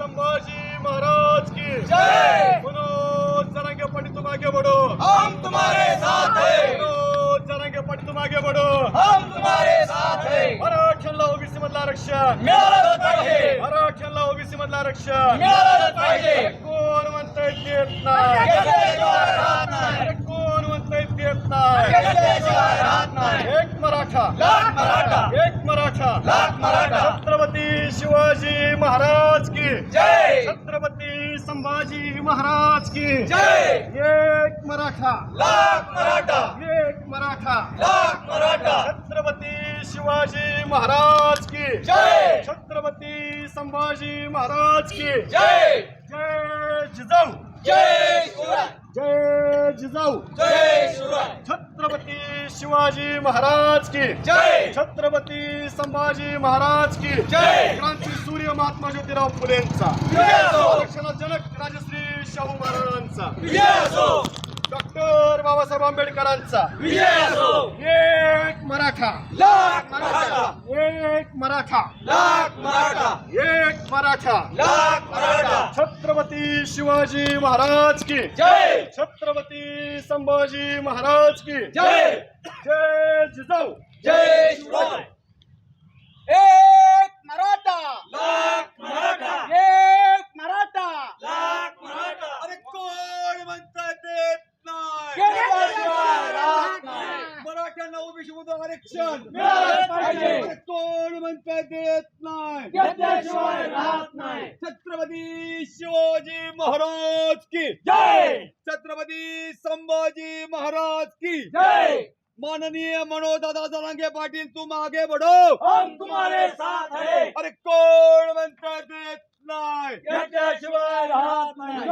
संभाजी महाराज की। जय! मनोज जरांगे पाटील तुम आगे बढ़ो। हम तुम्हारे साथ हैं। मनोज जरांगे तुम आगे बढ़ो। हम तुम्हारे साथ हैं। मराठ्यांना ओबीसी मधलं आरक्षण। मिळालंच पाहिजे। मराठ्यांना ओबीसी मधलं आरक्षण। मिळालंच पाहिजे। कोण म्हणतंय देत नाही। कोण म्हणतंय देत नाही। एक मराठा। लाख मराठा। एक मराठा। लाख मराठा। जय! छत्रपती संभाजी महाराज की जय! एक मराठा लाख मराठा! एक मराठा लाख मराठा! छत्रपती शिवाजी महाराज की जय! छत्रपती संभाजी महाराज की जय! जय जिजाऊ जय शिवराय! जय जिजाऊ जय शिवराय! छत्रपती शिवाजी महाराज की. जय! छत्रपती संभाजी महाराज की. जय. क्रांती सूर्य महात्मा ज्योतिराव फुलेंचा. जनक राजश्री शाहू महाराजांचा. डॉक्टर बाबासाहेब आंबेडकरांचा. एक मराठा. लाख मराठा. एक मराठा. लाख मराठा. एक मराठा. लाख मराठा छत्रपती शिवाजी महाराज की. जय! छत्रपती संभाजी महाराज की. जय! जय जिजाऊ. जय शिवराय एक मराठा. लाख मराठा. एक मराठा. लाख मराठा. अरे कोण म्हणतात देत नाही. मराठ्यांना ओबीसी मधून आरक्षण मिळालंच पाहिजे. अरे कोण म्हणतात देत नाही घेतल्याशिवाय राहत नाही छत्रपती शिवाजी महाराज की जय छत्रपती संभाजी महाराज की जय! माननीय मनोदादा जरांगे पाटील तुम आगे बढ़ो. हम तुम्हारे साथ है. अरे कोण म्हणतात देत नाही. घेतल्याशिवाय राहत नाही.